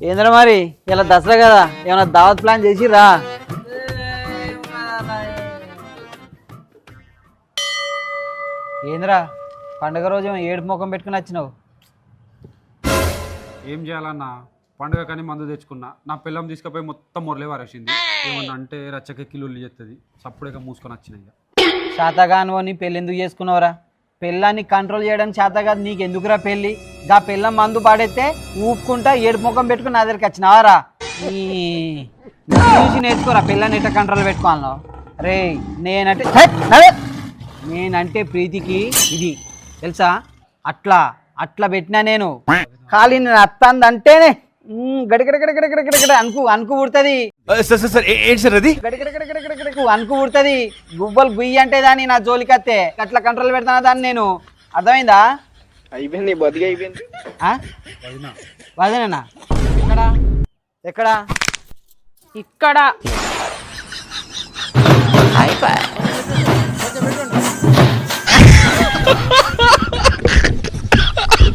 ఏంద్రా మరి? ఇలా దసరా కదా ఏమైనా దావత్ ప్లాన్ చేసిరా ఏంద్రా పండగ రోజు ఏడుపు ముఖం పెట్టుకుని వచ్చినావు. ఏం చేయాలన్నా పండుగ కానీ మందు తెచ్చుకున్నా నా పిల్లం తీసుకుపోయి మొత్తం మొరలే వారేసింది. ఏమన్నా అంటే రచ్చకెక్కి లొల్లి చేస్తుంది సప్పుడేగా మూసుకొని వచ్చినాయి ఇక. శాతగాను నీ పెళ్ళి ఎందుకు చేసుకున్నావురా? పెళ్ళాన్ని కంట్రోల్ చేయడానికి చేత కాదు నీకు ఎందుకురా పెళ్ళి? గా పిల్లం మందు పాడైతే ఊపుకుంటా ఏడుపు ముఖం పెట్టుకుని నా దగ్గరికి వచ్చినావారా? నన్ను చూసి నేర్చుకోరా పిల్లని ఎట్ట కంట్రోల్ పెట్టుకోవాలను. రే నేనంటే. నేనంటే ప్రీతికి ఇది తెలుసా? అట్లా అట్లా పెట్టినా నేను. ఖాళీ నేను అత్తందంటేనే గడిగడ గడిగడ గడిగడ గడ అనుకు అనుకు పుడుతుంది. సార్ సార్ సార్ ఏంటి సార్ అది? అనుకు పుడుతుంది గువ్వలు గుయ్యి అంటే దాన్ని నా జోలికత్తే. అట్లా కంట్రోల్ పెడతానా దాన్ని నేను? అర్థమైందా? అయిపోయింది బతికి అయిపోయింది. ఆ? వదినేనా? ఎక్కడ? ఎక్కడ? ఇక్కడ.